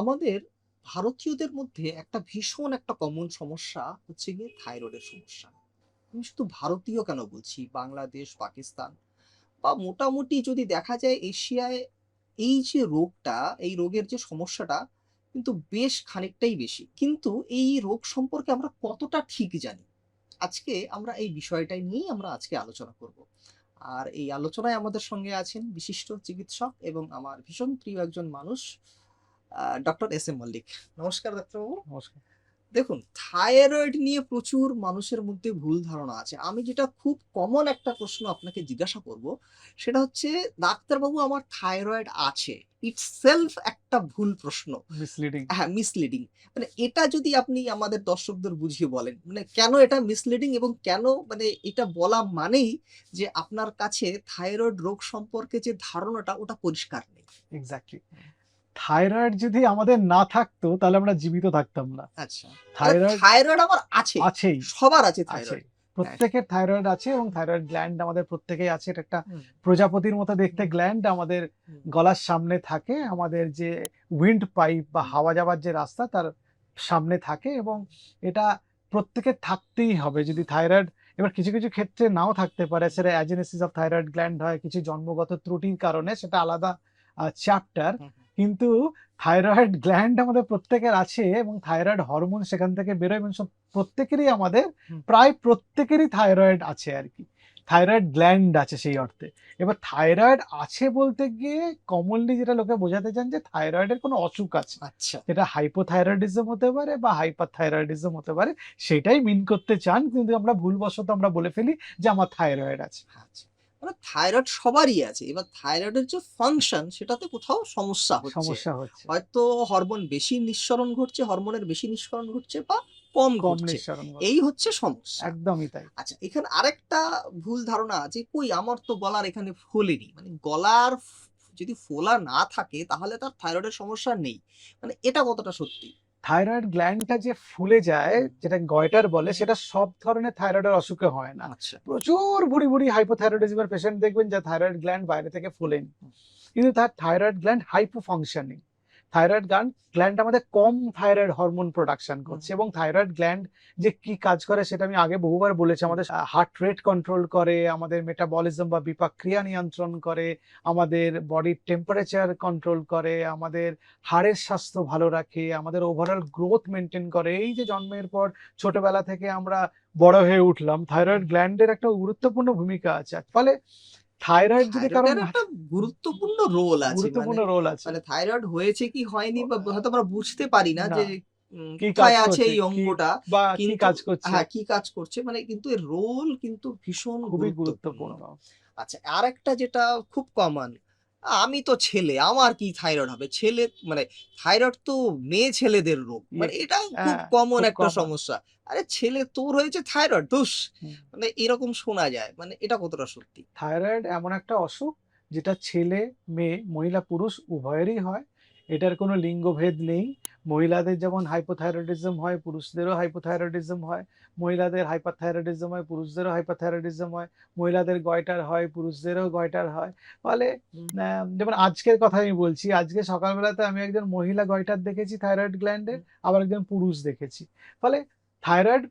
আমাদের ভারতীয়দের মধ্যে একটা ভীষণ একটা কমন সমস্যা হচ্ছে গিয়ে থাইরয়েডের সমস্যা। আমি শুধু ভারতীয় কেন বলছি, বাংলাদেশ, পাকিস্তান বা মোটামুটি যদি দেখা যায় এশিয়ায় এই যে রোগটা, এই রোগের যে সমস্যাটা কিন্তু বেশ খানিকটাই বেশি। কিন্তু এই রোগ সম্পর্কে আমরা কতটা ঠিক জানি? আজকে আমরা এই বিষয়টাই নিয়েই আমরা আজকে আলোচনা করব। আর এই আলোচনায় আমাদের সঙ্গে আছেন বিশিষ্ট চিকিৎসক এবং আমার ভীষণ প্রিয় একজন মানুষ ডক্টর এস এম মল্লিক। নমস্কার ডাক্তারবাবু। নমস্কার। দেখুন থাইরয়েড নিয়ে প্রচুর মানুষের মধ্যে ভুল ধারণা আছে। আমি যেটা খুব কমন একটা প্রশ্ন আপনাকে জিজ্ঞাসা করব, সেটা হচ্ছে ডাক্তারবাবু আমার থাইরয়েড আছে। ইটসেলফ একটা ভুল প্রশ্ন। মিসলিডিং। হ্যাঁ, মিসলিডিং। মানে এটা যদি আপনি আমাদের দর্শকদের বুঝিয়ে বলেন, মানে কেন এটা মিসলিডিং এবং কেন মানে এটা বলা মানেই যে আপনার কাছে থাইরয়েড রোগ সম্পর্কে যে ধারণাটা ওটা পরিষ্কার নেই। এক্সাক্টলি। থাইরয়েড যদি আমাদের না থাকতো তাহলে আমরা জীবিত থাকতাম না। আচ্ছা। থাইরয়েড থাইরয়েড আমার আছে। আছেই, সবার আছে। থাইরয়েড। প্রত্যেকের থাইরয়েড আছে এবং থাইরয়েড গ্ল্যান্ড আমাদের প্রত্যেকেই আছে। এটা একটা প্রজাপতির মতো দেখতে গ্ল্যান্ড আমাদের গলার সামনে থাকে। আমাদের যে উইন্ড পাইপ বা হাওয়া যাওয়ার যে রাস্তা তার সামনে থাকে এবং এটা প্রত্যেকের থাকতেই হবে। যদি থাইরয়েড এবার কিছু, কিছু ক্ষেত্রে নাও থাকতে পারে। সেটা অ্যাজেনেসিস অফ থাইরয়েড গ্ল্যান্ড হয় কিছু জন্মগত ত্রুটির কারণে সেটা আলাদা চ্যাপ্টার। কিন্তু থাইরয়েড গ্ল্যান্ড আমাদের প্রত্যেকের আছে এবং থাইরয়েড হরমোন সেখান থেকে বেরোয় এবং প্রত্যেকেরই আমাদের প্রায় প্রত্যেকেরই থাইরয়েড আছে আরকি। থাইরয়েড গ্ল্যান্ড আছে সেই অর্থে। এবার থাইরয়েড আছে বলতে গিয়ে কমনলি যেটা লোকে বোঝাতে চান যে থাইরয়েডের কোনো অসুখ আছে। আচ্ছা। সেটা হাইপোথাইরয়েডিজম হতে পারে বা হাইপারথাইরয়েডিজম হতে পারে। সেটাই মিন করতে চান কিন্তু আমরা ভুলবশত আমরা বলে ফেলি যে আমার থাইরয়েড আছে। আচ্ছা। মানে থাইরয়েড সবারই আছে। এবার থাইরয়েডের যে ফাংশন সেটাতে কোথাও সমস্যা হচ্ছে। সমস্যা হচ্ছে। হয়তো হরমোন বেশি নিঃসরণ ঘটছে, হরমোনের বেশি নিঃসরণ ঘটছে বা কম কম ঘটছে। নিঃসরণ। এই হচ্ছে সমস্যা। একদমই তাই। আচ্ছা এখানে আরেকটা ভুল ধারণা আছে, কই আমার তো গলার এখানে ফোলেনি। মানে গলার ফ যদি ফোলা না থাকে তাহলে তার থাইরয়েডের সমস্যা নেই। মানে এটা কতটা সত্যি? থাইরয়েড গ্ল্যান্ডটা যে ফুলে যায় যেটা গয়টার বলে সেটা সব ধরনের থাইরয়েডের অসুখে হয় না। আচ্ছা। প্রচুর ভুড়ি, ভুড়ি হাইপোথাইরয়েডিজমের পেশেন্ট দেখবেন যা থাইরয়েড গ্ল্যান্ড বাইরে থেকে ফোলেনি। কিন্তু তার thyroid gland hypo functioning. Thyroid gland gland আমাদের কম থাইরয়েড হরমোন প্রোডাকশন করছে এবং থাইরয়েড গ্ল্যান্ড যে কি কাজ করে সেটা আমি আগে বহুবার বলেছি। আমাদের হার্ট রেট কন্ট্রোল করে, আমাদের মেটাবলিজম বা বিপাক ক্রিয়া নিয়ন্ত্রণ করে, আমাদের বডির টেম্পারেচার কন্ট্রোল করে, আমাদের হাড়ের স্বাস্থ্য ভালো রাখে, আমাদের ওভারঅল গ্রোথ মেনটেন করে। এই যে জন্মের পর ছোটবেলা থেকে আমরা বড় হয়ে উঠলাম, থাইরয়েড গ্ল্যান্ডের একটা গুরুত্বপূর্ণ ভূমিকা আছে। ফলে থাইরয়েড যদি কারণ একটা গুরুত্বপূর্ণ রোল আছে। গুরুত্বপূর্ণ মানে রোল আছে। মানে থাইরয়েড হয়েছে কি হয়নি বা হয়তো আমরা বুঝতে পারি না। যে কি কাজ কোথায় আছে এই অঙ্গটা। বা কি কাজ করছে হ্যাঁ, কি কাজ করছে মানে কিন্তু এর রোল কিন্তু ভীষণ খুবই গুরুত্বপূর্ণ। আচ্ছা আর একটা যেটা খুব কমন, আমি তো ছেলে, আমার কি থাইরয়েড হবে? ছেলে মানে থাইরয়েড তো মেয়ে ছেলেদের রোগ। মানে এটা খুব হ্যাঁ, কমন একটা সমস্যা। আরে ছেলে তোর হয়েছে থাইরয়েড দোষ মানে এরকম শোনা যায়। মানে এটা কতটা সত্যি? থাইরয়েড এমন একটা অসুখ যেটা ছেলে, মেয়ে, মহিলা, পুরুষ উভয়েরই হয়। এটার কোনো লিঙ্গভেদ নেই। মহিলাদের যেমন হাইপোথাইরয়েডিজম হয়, পুরুষদেরও হাইপোথাইরয়েডিজম হয়। মহিলাদের হাইপারথাইরয়েডিজম হয়, পুরুষদেরও হাইপারথাইরয়েডিজম হয়। মহিলাদের গয়টার হয়, পুরুষদেরও গয়টার হয়। ফলে যেমন আজকের কথা আমি বলছি। আজকে সকালবেলাতে আমি একজন মহিলা গয়টার দেখেছি থাইরয়েড গ্ল্যান্ডের, আবার একজন পুরুষ দেখেছি। ফলে থাইরয়েড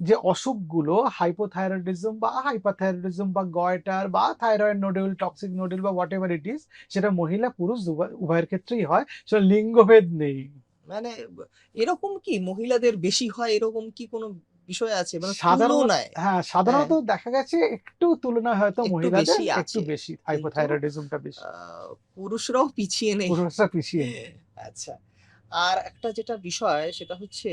যে অসুখগুলো হাইপোথাইরয়েডিজম বা হাইপারথাইরয়েডিজম বা গয়টার বা থাইরয়েড নোডুল, টক্সিক নোডুল বা হোয়াটএভার ইট ইজ সেটা মহিলা পুরুষ উভয়ের ক্ষেত্রেই হয়। সেটা লিঙ্গভেদ নেই। মানে এরকম কি মহিলাদের বেশি হয় এরকম কি কোনো বিষয় আছে? মানে সাধারণ? হ্যাঁ, সাধারণত দেখা গেছে একটু তুলনায় হয়তো মহিলাদের একটু বেশি হাইপোথাইরয়েডিজমটা বেশি। পুরুষরাও পিছিয়ে নেই। পুরুষরা পিছিয়ে নেই। আচ্ছা। আর একটা যেটা বিষয় সেটা হচ্ছে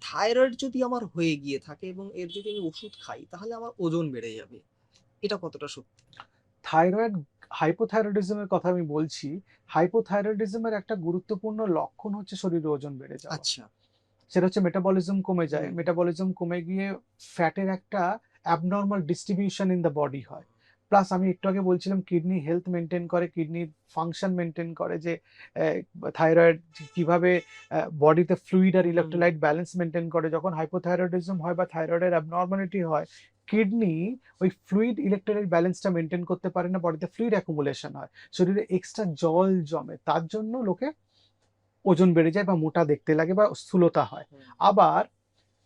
থাইরয়েড যদি আমার হয়ে গিয়ে থাকে এবং এর যদি আমি ওষুধ খাই তাহলে আমার ওজন বেড়ে যাবে। এটা কতটা সত্যি? থাইরয়েড হাইপোথাইরয়েডিজমের কথা আমি বলছি। হাইপোথাইরয়েডিজমের একটা গুরুত্বপূর্ণ লক্ষণ হচ্ছে শরীরে ওজন বেড়ে যাওয়া। আচ্ছা। সেটা হচ্ছে মেটাবলিজম কমে যায়। মেটাবলিজম কমে গিয়ে ফ্যাটের একটা abnormal distribution in the body হয়। প্লাস আমি একটু আগে বলছিলাম কিডনি হেলথ মেনটেন করে, কিডনির ফাংশন মেনটেন করে যে থাইরয়েড কীভাবে বডিতে ফ্লুইড আর। ইলেক্ট্রোলাইট ব্যালেন্স মেনটেন করে। যখন হাইপোথাইরয়েডিজম হয় বা থাইরয়েডের অ্যাবনরমালিটি হয়, কিডনি ওই ফ্লুইড ইলেক্ট্রোলাইট ব্যালেন্সটা মেনটেন করতে পারে না। বডিতে ফ্লুইড অ্যাকুমুলেশন হয়। শরীরে এক্সট্রা জল জমে। তার জন্য লোকে ওজন বেড়ে যায় বা মোটা দেখতে লাগে বা স্থূলতা হয় আবার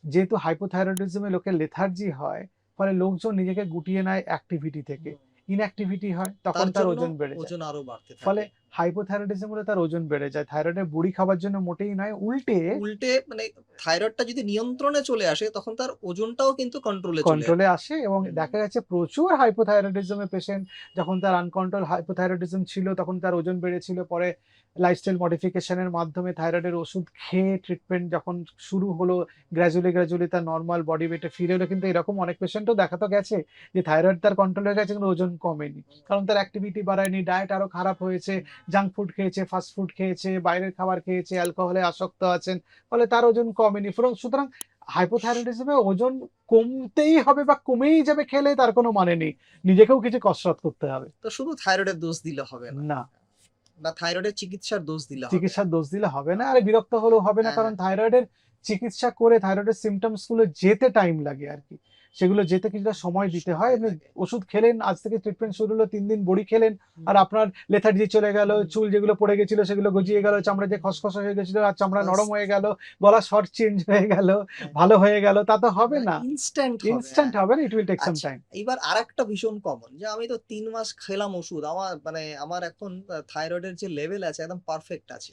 যেহেতু হাইপোথাইরয়েডিজমে লোকের লেথার্জি হয় ফলে লোকজন নিজেকে গুটিয়ে নেয় অ্যাক্টিভিটি থেকে। ইনঅ্যাক্টিভিটি হয় তখন তার ওজন বেড়ে ওজন আরও বাড়তে ফলে হাইপোথাইরয়েডিজম হলে তার ওজন বেড়ে যায়। থাইরয়েডের বড়ি খাবার জন্য মোটেই নয় উল্টে উল্টে মানে থাইরয়েডটা যদি নিয়ন্ত্রণে চলে আসে তখন তার ওজনটাও কিন্তু কন্ট্রোলে কন্ট্রোলে আসে। এবং দেখা গেছে প্রচুর হাইপোথাইরয়েডিজমের পেশেন্ট যখন তার আনকন্ট্রোল হাইপোথাইরয়েডিজম ছিল তখন তার ওজন বেড়েছিল। পরে লাইফস্টাইল মডিফিকেশনের মাধ্যমে থাইরয়েডের ওষুধ খেয়ে ট্রিটমেন্ট যখন শুরু হলো গ্র্যাজুয়ালি গ্র্যাজুয়ালি তার নর্মাল বডি ওয়েটে ফিরে এলো। কিন্তু এরকম অনেক পেশেন্টও দেখা তো গেছে যে থাইরয়েড তার কন্ট্রোল হয়ে গেছে কিন্তু ওজন কমেনি। কারণ তার অ্যাক্টিভিটি বাড়ায়নি ডায়েট আরও খারাপ হয়েছে জাঙ্ক ফুড খেয়েছে ফাস্ট ফুড খেয়েছে বাইরের খাবার খেয়েছে অ্যালকোহলে আসক্ত আছেন ফলে তার ওজন কমেনি। সুতরাং সুতরাং হাইপোথাইরয়েডিজমে ওজন কমতেই হবে বা কমেই যাবে খেলে তার কোনো মানে নেই। নিজেকেও কিছু কসরত করতে হবে। তো শুধু থাইরয়েডের দোষ দিলে হবে না? না। বা থাইরয়েডের চিকিৎসার দোষ দিলে চিকিৎসার দোষ দিলে হবে না। আর বিরক্ত হলেও হবে না হ্যাঁ, কারণ থাইরয়েডের চিকিৎসা করে থাইরয়েডের সিমটমসগুলো যেতে টাইম লাগে আর কি। সেগুলো যেতে কিছুটা সময় দিতে হয়। আপনি ওষুধ খেলেন আজ থেকে ট্রিটমেন্ট শুরু হলো তিন দিন বড়ি খেলেন আর আপনার লেথার্জি চলে গেল চুল যেগুলো পড়ে গেছিল সেগুলো গজিয়ে গেল চামড়া যে খসখস হয়ে গেছিল আর চামড়া নরম হয়ে গেল গলা শর্ট চেঞ্জ হয়ে গেল ভালো হয়ে গেল তা তো হবে না ইনস্ট্যান্ট ইনস্ট্যান্ট হবে না it will take some time এবার আরেকটা ভীষণ কমন যে আমি তো তিন মাস খেলাম ওষুধ আমার মানে আমার এখন থাইরয়েডের যে লেভেল আছে একদম পারফেক্ট আছে।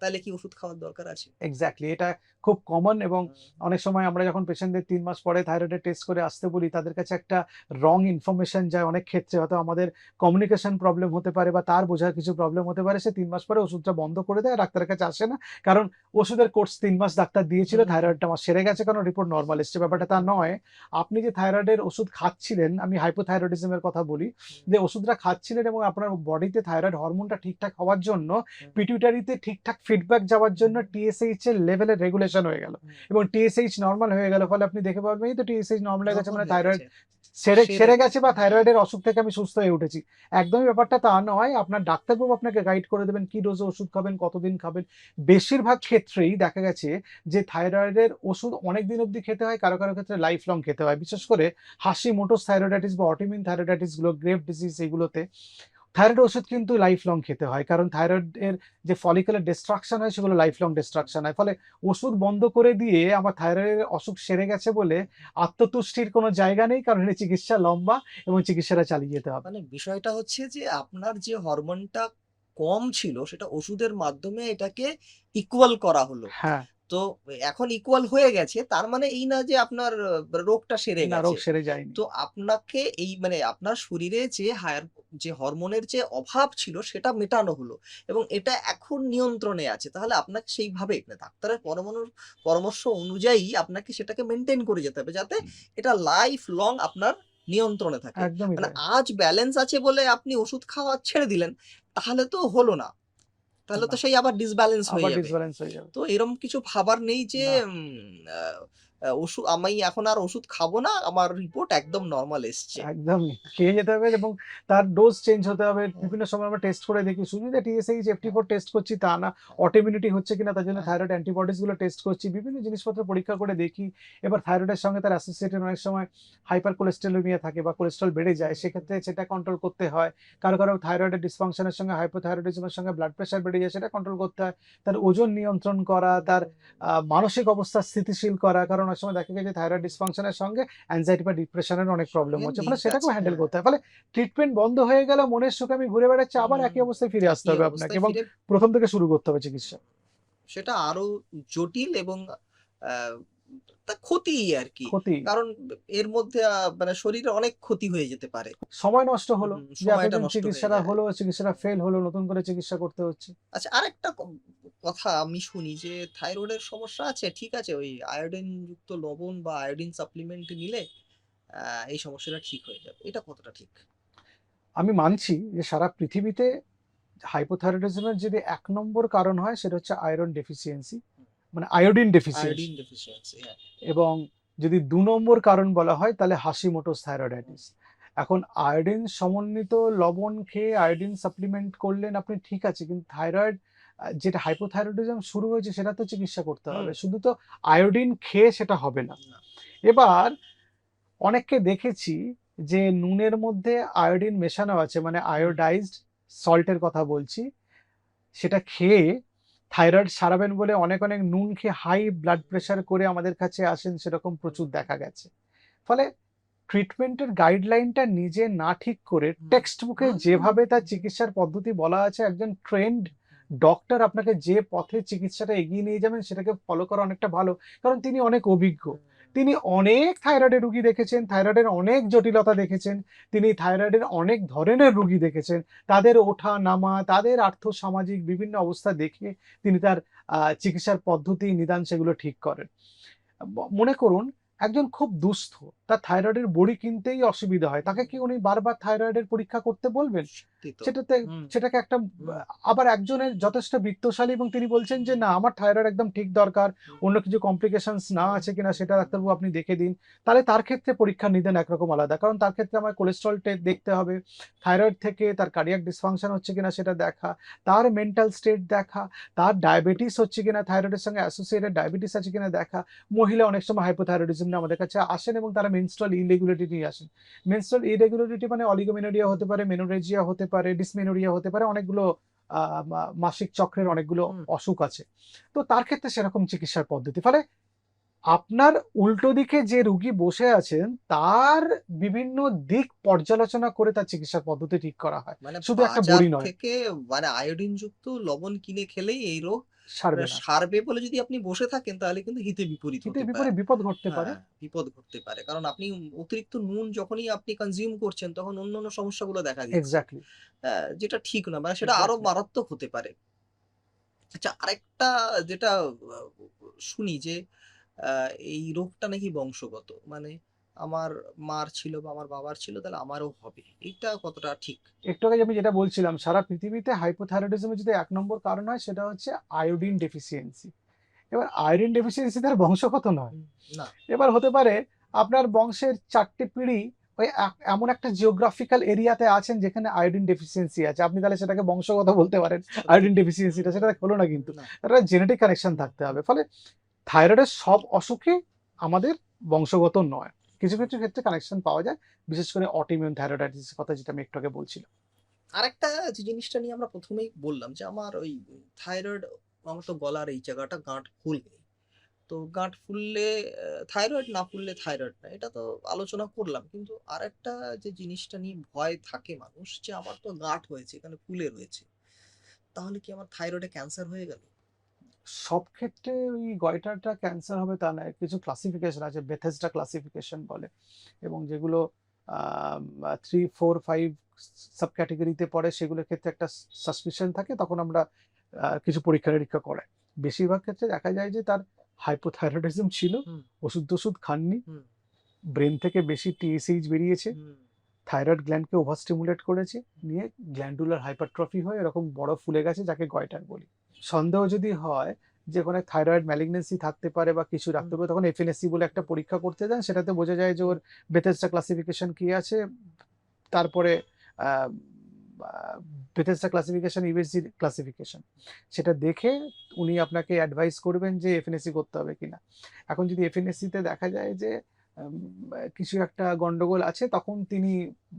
তাহলে কি ওষুধ খাওয়ার দরকার আছে? এক্স্যাক্টলি এটা খুব কমন এবং অনেক সময় আমরা যখন পেশেন্টদের তিন মাস পরে থাইরয়েডের টেস্ট করে আসতে বলি তাদের কাছে একটা রং ইনফরমেশন যায় অনেক ক্ষেত্রে। হয়তো আমাদের কমিউনিকেশন প্রবলেম হতে পারে বা তার বোঝার কিছু প্রবলেম হতে পারে সে তিন মাস পরে ওষুধটা বন্ধ করে দেয় ডাক্তারের কাছে আসে না। কারণ ওষুধের কোর্স তিন মাস ডাক্তার দিয়েছিল থাইরয়েডটা আমার সেরে গেছে কারণ রিপোর্ট নর্মাল এসছে। ব্যাপারটা তা নয় আপনি যে থাইরয়েডের ওষুধ খাচ্ছিলেন আমি হাইপোথাইরয়েডিজমের কথা বলি যে ওষুধটা খাচ্ছিলেন এবং আপনার বডিতে থাইরয়েড হরমোনটা ঠিকঠাক হওয়ার জন্য পিটিউটারিতে ঠিকঠাক ফিডব্যাক যাওয়ার জন্য টিএসএইচ এর লেভেলের রেগুলেশন হয়ে গেল। এবং টিএসএইচ নর্মাল হয়ে গেল ফলে আপনি দেখে পাবেন তো টিএসএইচ নর্মাল হয়ে গেছে মানে থাইরয়েড সেরে সেরে গেছে বা থাইরয়েডের অসুখ থেকে আমি সুস্থ হয়ে উঠেছি। একদমই ব্যাপারটা তা নয় আপনার ডাক্তারবাবু আপনাকে গাইড করে দেবেন কি ডোজে ওষুধ খাবেন কতদিন খাবেন। বেশিরভাগ ক্ষেত্রেই দেখা গেছে যে থাইরয়েডের ওষুধ অনেক দিন অবধি খেতে হয় কারও কারও ক্ষেত্রে লাইফ লং খেতে হয়। বিশেষ করে হাসি মোটোস থাইরয়েডাইটিস বা অটিমিন থাইরয়েডাইটিসগুলো গ্রেভ ডিজিজ এগুলোতে থাইরয়েড ওষুধ কিন্তু লাইফ লং খেতে হয় কারণ থাইরয়েড এর যে ফলিকুলার ডিস্ট্রাকশন হয় সেগুলো লাইফ লং ডিস্ট্রাকশন হয়। ফলে ওষুধ বন্ধ করে দিয়ে আমার থাইরয়েডের অসুখ সেরে গেছে বলে আত্মতুষ্টির কোনো জায়গা নেই কারণ এর চিকিৎসা লম্বা এবং চিকিৎসাটা চালিয়ে যেতে হবে। মানে বিষয়টা হচ্ছে যে আপনার যে হরমোনটা কম ছিল সেটা ওষুধের মাধ্যমে এটাকে ইকুয়াল করা হলো। হ্যাঁ। তো এখন ইকুয়াল হয়ে গেছে। তার মানে এই না যে আপনার রোগটা সেরে না রোগ সেরে যায়নি। তো আপনাকে এই মানে আপনার শরীরে যে হায়ার যে হরমোনের যে অভাব ছিল সেটা মেটানো হলো এবং এটা এখন নিয়ন্ত্রণে আছে। তাহলে আপনাকে সেইভাবে মানে ডাক্তারের পরামর্শ পরামর্শ অনুযায়ী আপনাকে সেটাকে মেনটেন করে যেতে হবে যাতে এটা লাইফ লং আপনার নিয়ন্ত্রণে থাকে। মানে আজ ব্যালেন্স আছে বলে আপনি ওষুধ খাওয়া ছেড়ে দিলেন তাহলে তো হলো না। তাহলে তো সেই আবার ডিসব্যালেন্স হয়ে যাবে। হয়ে যাবে। তো এরকম কিছু ভাবার নেই যে ওষুধ, আমি এখন আর ওষুধ খাব না, আমার রিপোর্ট একদম নর্মাল এসছে। একদমই খেয়ে যেতে হবে এবং তার ডোজ চেঞ্জ হতে হবে। বিভিন্ন সময় আমরা টেস্ট করে দেখি, শুধু যে টিএসএইচ এফটি ফোর টেস্ট করছি তা না অটোইমিউনিটি হচ্ছে কিনা, তার জন্য। থাইরয়েড অ্যান্টিবডিজগুলো টেস্ট করছি, বিভিন্ন জিনিসপত্র পরীক্ষা করে দেখি। এবার থাইরয়েডের সঙ্গে তার অ্যাসোসিয়েটেড অনেক সময় হাইপার কোলেস্টেরোমিয়া থাকে বা কোলেস্ট্রল বেড়ে যায়, সেক্ষেত্রে সেটা কন্ট্রোল করতে হয়। কারও কারও থাইরয়েডের ডিসফাংশনের সঙ্গে হাইপোথাইরয়েডিজমের সঙ্গে ব্লাড প্রেশার বেড়ে যায়, সেটা কন্ট্রোল করতে হয়। তার ওজন নিয়ন্ত্রণ করা, তার মানসিক অবস্থা স্থিতিশীল করা, কারণ অনেক সময় দেখা গেছে থাইরয়েড ডিসফাংশনের সঙ্গে অ্যাংজাইটি বা ডিপ্রেশনের অনেক প্রবলেম হচ্ছে। মানে সেটাকেও হ্যান্ডেল হ্যাঁ। করতে হয়। ফলে ট্রিটমেন্ট বন্ধ হয়ে গেল মনের সুখে আমি ঘুরে বেড়াচ্ছি আবার একই অবস্থায় ফিরে আসতে হবে আপনাকে এবং প্রথম থেকে শুরু করতে হবে চিকিৎসা। সেটা আরও জটিল এবং ক্ষতি আর কি কারণ এর মধ্যে মানে শরীরে অনেক ক্ষতি হয়ে যেতে পারে। সময় নষ্ট হলো। চিকিৎসাটা। হলো চিকিৎসাটা ফেল হলো নতুন করে চিকিৎসা করতে হচ্ছে। আচ্ছা আরেকটা কথা আমি শুনি যে থাইরয়েডের সমস্যা আছে ঠিক আছে ওই আয়োডিন যুক্ত লবণ বা আয়োডিন সাপ্লিমেন্ট নিলে এই সমস্যাটা ঠিক হয়ে যাবে। এটা কতটা ঠিক? আমি মানছি যে সারা পৃথিবীতে হাইপোথাইরয়েডিজমের যদি এক নম্বর কারণ হয় সেটা হচ্ছে আয়রন ডেফিসিয়েন্সি মানে আয়োডিন ডেফিসিয়েন্সি এবং যদি দু নম্বর কারণ বলা হয় তাহলে হাসি হাসিমোটোস থাইরয়েডাইটিস এখন আয়োডিন সমন্বিত লবণ খেয়ে আয়োডিন সাপ্লিমেন্ট করলেন আপনি ঠিক আছে কিন্তু থাইরয়েড যেটা হাইপোথাইরয়েডিজম শুরু হয়েছে সেটা তো চিকিৎসা করতে হবে। শুধু তো আয়োডিন খেয়ে সেটা হবে না। এবার অনেককে দেখেছি যে নুনের মধ্যে আয়োডিন মেশানো আছে মানে আয়োডাইজড সল্টের কথা বলছি সেটা খেয়ে থাইরয়েড সারাবেন বলে অনেক অনেক নুন খেয়ে হাই ব্লাড প্রেশার করে আমাদের কাছে আসেন সেরকম প্রচুর দেখা গেছে। ফলে ট্রিটমেন্টের গাইডলাইনটা নিজে না ঠিক করে টেক্সট বুকে হুম, হুম, যেভাবে তার চিকিৎসার পদ্ধতি বলা আছে একজন ট্রেন্ড ডক্টর আপনাকে যে পথে চিকিৎসাটা এগিয়ে নিয়ে যাবেন সেটাকে ফলো করা অনেকটা ভালো। কারণ তিনি অনেক অভিজ্ঞ। তিনি অনেক থাইরয়েডের রুগী দেখেছেন, থাইরয়েডের অনেক জটিলতা দেখেছেন, তিনি থাইরয়েডের অনেক ধরনের রুগী দেখেছেন। তাদের ওঠা, নামা, তাদের আর্থ সামাজিক বিভিন্ন অবস্থা দেখে তিনি তার চিকিৎসার পদ্ধতি, নিদান সেগুলো ঠিক করেন। মনে করুন, একজন খুব দুস্থ তার থাইরয়েডের বড়ি কিনতেই অসুবিধা হয়। তাকে কি উনি বারবার থাইরয়েডের পরীক্ষা করতে বলবেন? সেটাতে সেটাকে একটা আবার একজনের যথেষ্ট বিত্তশালী এবং তিনি বলছেন যে না আমার থাইরয়েড একদম ঠিক দরকার। অন্য কিছু কমপ্লিকেশনস না আছে কিনা সেটা ডাক্তারবাবু আপনি দেখে দিন। তাহলে তার ক্ষেত্রে পরীক্ষা নিদেন একরকম আলাদা। কারণ তার ক্ষেত্রে আমার কোলেস্ট্রল টেস্ট দেখতে হবে। থাইরয়েড থেকে তার কার্ডিয়াক ডিসফাংশন হচ্ছে কিনা সেটা দেখা। তার মেন্টাল স্টেট দেখা। তার ডায়াবেটিস হচ্ছে কিনা থাইরয়েডের সঙ্গে অ্যাসোসিয়েটেড ডায়াবেটিস আছে কিনা দেখা। মহিলা অনেক সময় হাইপোথাইরয়েডিজম নিয়ে আমাদের কাছে আসেন এবং তারা মেনস্ট্রাল ইরেগুলারিটি আসেন। মেনস্ট্রাল ইরেগুলারিটি মানে অলিগোমেনোরিয়া হতে পারে মেনোরেজিয়া হতে পারে ডিসমেনোরিয়া হতে পারে অনেকগুলো মাসিক চক্রের অনেকগুলো অসুখ আছে। তো তার ক্ষেত্রে সেরকম চিকিৎসার পদ্ধতি। ফলে আপনার উল্টো দিকে যে রুগী বসে আছেন তার বিভিন্ন দিক পর্যালোচনা করে তার চিকিৎসার পদ্ধতি ঠিক করা হয়। মানে শুধু একটা বড়ি নয়। থেকে মানে আয়োডিন যুক্ত লবণ কিনে খেলেই এই রোগ সারবে সারবে বলে যদি আপনি বসে থাকেন তাহলে কিন্তু হিতে বিপরীত হিতে পারে। বিপরীত বিপদ ঘটতে পারে। হ্যাঁ, বিপদ ঘটতে পারে। কারণ আপনি অতিরিক্ত নুন যখনই আপনি কনজিউম করছেন তখন অন্যান্য সমস্যাগুলো দেখা দিচ্ছে। এক্স্যাক্টলি যেটা ঠিক না মানে সেটা আরও মারাত্মক হতে পারে। আচ্ছা আরেকটা যেটা শুনি যে আহ, এই রোগটা নাকি বংশগত। মানে আমার মার ছিল বা আমার বাবার ছিল তাহলে আমারও হবে। এইটা কতটা ঠিক? একটু আগে আমি যেটা বলছিলাম সারা পৃথিবীতে হাইপোথাইরয়েডিজমের যদি এক নম্বর কারণ হয় সেটা হচ্ছে আয়োডিন ডেফিসিয়েন্সি এবার আয়োডিন ডেফিসিয়েন্সি তার বংশগত নয়। না। এবার হতে পারে আপনার বংশের চারটে পিঁড়ি ওই এমন একটা জিওগ্রাফিক্যাল এরিয়াতে আছেন যেখানে আয়োডিন ডেফিসিয়েন্সি আছে। আপনি তাহলে সেটাকে বংশগত বলতে পারেন আয়োডিন ডেফিসিয়েন্সিটা সেটা হলো না কিন্তু। একটা জেনেটিক কানেকশন থাকতে হবে। ফলে থাইরয়েডের সব অসুখই আমাদের বংশগত নয়। কিছু কিছু ক্ষেত্রে কানেকশন পাওয়া যায়, বিশেষ করে অটিমিউন থাইরয়েডাইটিসের কথা যেটা আমি একটু আগে বলছিলাম। আরেকটা যে জিনিসটা নিয়ে আমরা প্রথমেই বললাম যে আমার ওই থাইরয়েড আমার তো গলার এই জায়গাটা গাঁট ফুলবে তো গাঁট ফুললে থাইরয়েড না ফুললে থাইরয়েড না, এটা তো আলোচনা করলাম। কিন্তু আরেকটা যে জিনিসটা নিয়ে ভয় থাকে মানুষ যে আমার তো গাঁট হয়েছে, এখানে ফুলে রয়েছে। তাহলে কি আমার থাইরয়েডে ক্যান্সার হয়ে গেল? সব ক্ষেত্রে ওই গয়টাটা ক্যান্সার হবে তা নয়। কিছু ক্লাসিফিকেশন আছে বেথেসডা ক্লাসিফিকেশন বলে। এবং যেগুলো থ্রি ফোর ফাইভ সাব ক্যাটেগরিতে পড়ে সেগুলোর ক্ষেত্রে একটা সাসপিশন থাকে তখন আমরা কিছু পরীক্ষা নিরীক্ষা করাই। বেশিরভাগ ক্ষেত্রে দেখা যায় যে তার হাইপোথাইরয়েডিজম ছিল। ওষুধ টষুধ খাননি ব্রেন থেকে বেশি টিএসএইচ বেরিয়েছে থাইরয়েড গ্ল্যান্ডকে ওভার স্টিমুলেট করেছে নিয়ে গ্ল্যান্ডুলার হাইপারট্রফি হয়ে এরকম বড় ফুলে গেছে যাকে গয়টার বলি। সন্দেহ যদি হয় যে কোনো থাইরয়েড ম্যালিগনেন্সি থাকতে পারে বা কিছু রাখতে পারে তখন এফএনএসসি বলে একটা পরীক্ষা করতে দেন। সেটাতে বোঝা যায় যে ওর বেথেসটা ক্লাসিফিকেশন কি আছে। তারপরে বেথেসটা ক্লাসিফিকেশন ইউএসজি ক্লাসিফিকেশন সেটা দেখে উনি আপনাকে অ্যাডভাইস করবেন যে এফএনএসসি করতে হবে কিনা। এখন যদি এফএনএসসিতে দেখা যায় যে কিছু একটা গন্ডগোল আছে তখন তিনি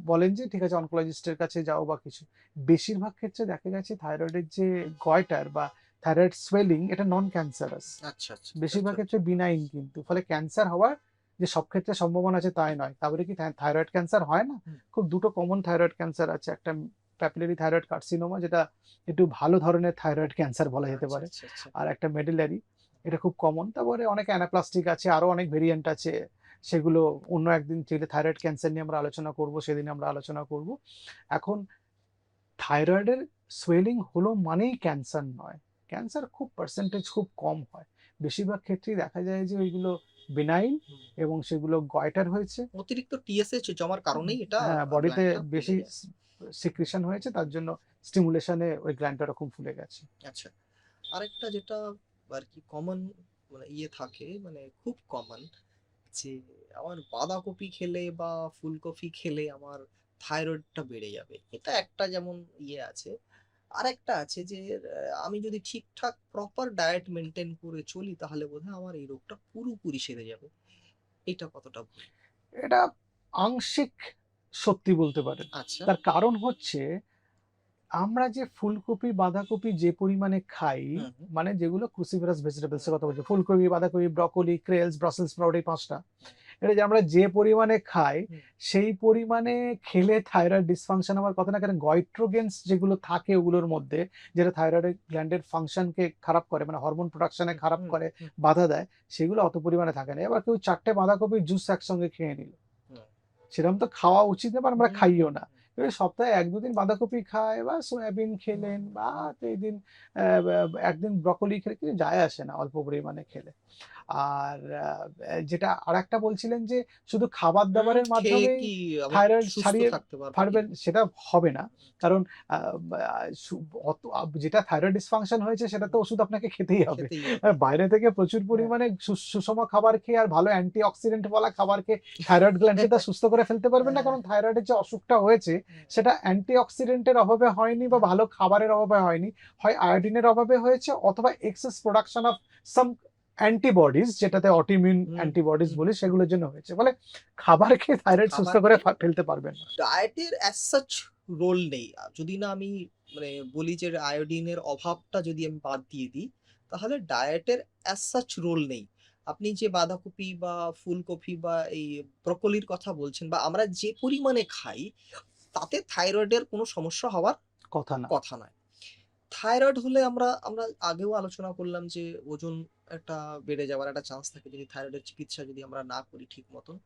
বলেন যে ঠিক আছে অনকোলজিস্টের কাছে যাও বা কিছু। বেশিরভাগ ক্ষেত্রে দেখা গেছে থাইরয়েডের যে গয়টার বা থাইরয়েড সোয়েলিং এটা নন ক্যান্সারাস আচ্ছা আচ্ছা বেশিরভাগ আচ্ছা, ক্ষেত্রে বিনাইন কিন্তু। ফলে ক্যান্সার হওয়ার যে সব ক্ষেত্রে সম্ভাবনা আছে তাই নয়। তারপরে কি থাইরয়েড ক্যান্সার হয় না? খুব দুটো কমন থাইরয়েড ক্যান্সার আছে। একটা প্যাপিলারি থাইরয়েড কার্সিনোমা যেটা একটু ভালো ধরনের থাইরয়েড ক্যান্সার বলা যেতে আচ্ছা, পারে। আচ্ছা, আচ্ছা। আর একটা মেডেলারি এটা খুব কমন তারপরে অনেক অ্যানাপ্লাস্টিক আছে আরও অনেক ভেরিয়েন্ট আছে। সেগুলো অন্য একদিন যেটা থাইরয়েড ক্যান্সার নিয়ে আমরা আলোচনা করব সেদিন আমরা আলোচনা করব। এখন থাইরয়েডের সোয়েলিং হলো মানেই ক্যান্সার নয়। ক্যান্সার খুব পার্সেন্টেজ খুব কম হয়। বেশিরভাগ ক্ষেত্রেই দেখা যায় যে ওইগুলো বেনাইন এবং সেগুলো গয়টার হয়েছে। অতিরিক্ত টিএসএইচ জমার কারণেই এটা হ্যাঁ বডিতে বেশি যায়। সিক্রেশন হয়েছে তার জন্য স্টিমুলেশনে ওই গ্ল্যান্ডটা এরকম ফুলে গেছে। আচ্ছা আরেকটা যেটা আর কি কমন মানে ইয়ে থাকে মানে খুব কমন যে আমার বাঁধাকপি খেলে বা ফুলকপি খেলে আমার থাইরয়েডটা বেড়ে যাবে। এটা একটা যেমন ইয়ে আছে। আর একটা আছে যে আমি যদি ঠিকঠাক প্রপার ডায়েট মেনটেন করে চলি তাহলে বোধহয় আমার এই রোগটা পুরোপুরি সেরে যাবে। এটা কতটা ভুল? এটা আংশিক সত্যি বলতে পারেন। আচ্ছা। তার কারণ হচ্ছে আমরা যে ফুলকপি বাঁধাকপি যে পরিমাণে খাই। মানে যেগুলো ক্রুসিফেরাস ভেজিটেবলস এর কথা বলছি ফুলকপি বাঁধাকপি ব্রকলি ক্রেলস ব্রাসেলস স্প্রাউট এই পাঁচটা। এটা যে আমরা যে পরিমাণে খাই সেই পরিমাণে খেলে থাইরয়েড ডিসফাংশন হওয়ার কথা না কারণ গয়ট্রোগেন্স যেগুলো থাকে ওগুলোর মধ্যে যেটা থাইরয়েড গ্ল্যান্ডের ফাংশনকে খারাপ করে মানে হরমোন প্রোডাকশনে খারাপ করে। বাধা দেয় সেগুলো অত পরিমাণে থাকে না। এবার কেউ চারটে বাঁধাকপির জুস একসঙ্গে খেয়ে নিল। সেরকম তো খাওয়া উচিত না আমরা খাইও না। সপ্তাহে এক দুদিন বাঁধাকপি খায় বা সয়াবিন খেলেন বা এই দিন আহ, একদিন ব্রকলি খেলে কিছু যায় আসে না অল্প পরিমাণে খেলে। আর যেটা আর একটা বলছিলেন যে শুধু খাবার দাবারের মাধ্যমে থাইরয়েড ছাড়িয়ে পারবেন সেটা হবে না। কারণ অত- যেটা থাইরয়েড ডিসফাংশন হয়েছে সেটা তো ওষুধ আপনাকে খেতেই হবে। বাইরে থেকে প্রচুর পরিমাণে সু- সুষম খাবার খেয়ে আর ভালো অ্যান্টি অক্সিডেন্ট বলা খাবার খেয়ে থাইরয়েড গ্ল্যান্ডকে তা সুস্থ করে ফেলতে পারবেন না। কারণ থাইরয়েডের যে অসুখটা হয়েছে সেটা অ্যান্টি অক্সিডেন্টের অভাবে হয়নি বা ভালো খাবারের অভাবে হয়নি। হয় আয়োডিনের অভাবে হয়েছে অথবা excess production of some antibodies যেটাতে অটিমিউন অ্যান্টিবডিজ বলি সেগুলোর জন্য হয়েছে। বলে খাবার খেয়ে থাইরয়েড সুস্থ করে ফেলতে পারবেন ডায়েটের অ্যাজ সাচ রোল নেই। যদি না আমি মানে বলি যে আয়োডিনের অভাবটা যদি আমি বাদ দিয়ে দিই তাহলে ডায়েটের অ্যাজ সাচ রোল নেই। আপনি যে বাঁধাকপি বা ফুলকপি বা এই ব্রকলির কথা বলছেন বা আমরা যে পরিমাণে খাই তাতে থাইরয়েডের কোনো সমস্যা হওয়ার কথা না। কথা নয়। থাইরয়েড হলে আমরা আমরা আগেও আলোচনা করলাম যে ওজন একটা বেড়ে যাওয়ার একটা চান্স থাকে যদি থাইরয়েডের চিকিৎসা যদি আমরা না করি ঠিক মতন।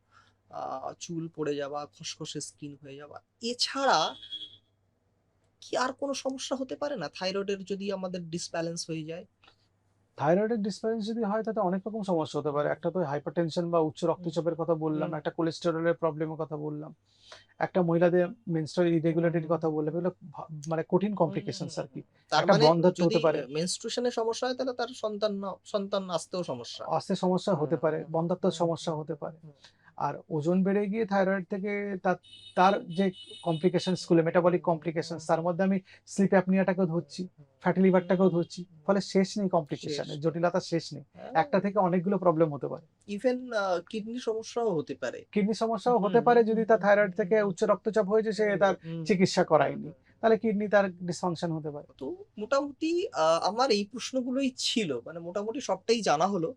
চুল পড়ে যাওয়া খসখসে স্কিন হয়ে যাওয়া। এছাড়া কি আর কোনো সমস্যা হতে পারে না? থাইরয়েডের যদি আমাদের ডিসব্যালেন্স হয়ে যায় থাইরয়েডের ডিসব্যালেন্স যদি হয় তাতে অনেক রকম সমস্যা হতে পারে। একটা তো হাইপারটেনশন বা উচ্চ রক্তচাপের কথা বললাম একটা কোলেস্টেরলের প্রবলেমের কথা বললাম একটা মহিলাদের মেনস্ট্রুয়াল ইরেগুলারিটির কথা বললাম এগুলো মানে কঠিন কমপ্লিকেশন আর কি। একটা বন্ধ হতে পারে। মেনস্ট্রুশনের সমস্যা হয় তাহলে তার সন্তান সন্তান আসতেও সমস্যা। আসতে সমস্যা হতে পারে বন্ধত্বের সমস্যা হতে পারে। আর ওজন বেড়ে গিয়ে থাইরয়েড থেকে তার তার যে কমপ্লিকেশনগুলো মেটাবলিক কমপ্লিকেশন তার মধ্যে আমি স্লিপ অ্যাপনিয়াটাকেও ধরছি ফ্যাটি লিভারটাকেও ধরছি ফলে শেষ নেই কমপ্লিকেশনের শেষ। জটিলতা শেষ নেই। হ্যাঁ, একটা থেকে অনেকগুলো প্রবলেম হতে পারে। ইভেন কিডনি সমস্যাও হতে পারে। কিডনি সমস্যাও হতে পারে যদি তার থাইরয়েড থেকে উচ্চ রক্তচাপ হয়েছে সে তার চিকিৎসা করায়নি। তাহলে কিডনি তার ডিসফাংশন হতে পারে। তো মোটামুটি আমার এই প্রশ্নগুলোই ছিল। মানে মোটামুটি সবটাই জানা হলো।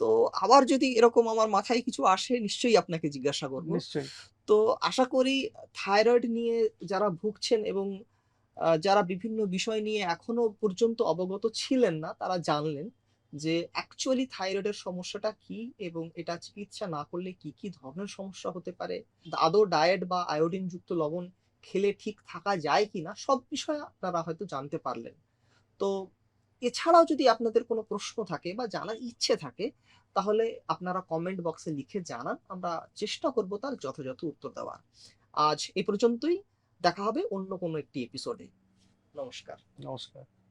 তো আবার যদি এরকম আমার মাথায় কিছু আসে নিশ্চয়ই আপনাকে জিজ্ঞাসা করব। নিশ্চয়ই। তো আশা করি থাইরয়েড নিয়ে যারা ভুগছেন এবং যারা বিভিন্ন বিষয় নিয়ে এখনও পর্যন্ত অবগত ছিলেন না তারা জানলেন যে অ্যাকচুয়ালি থাইরয়েডের সমস্যাটা কি এবং এটা চিকিৎসা না করলে কি কি ধরনের সমস্যা হতে পারে? আদৌ ডায়েট বা আয়োডিন যুক্ত লবণ খেলে ঠিক থাকা যায় কিনা? সব বিষয়ে আপনারা হয়তো জানতে পারলেন। তো এছাড়াও যদি আপনাদের কোনো প্রশ্ন থাকে বা জানার ইচ্ছে থাকে, তাহলে আপনারা কমেন্ট বক্সে লিখে জানান, আমরা চেষ্টা করব তার যথাযথ উত্তর দেওয়ার। আজ এ পর্যন্তই, দেখা হবে অন্য কোনো একটি এপিসোডে নমস্কার। নমস্কার।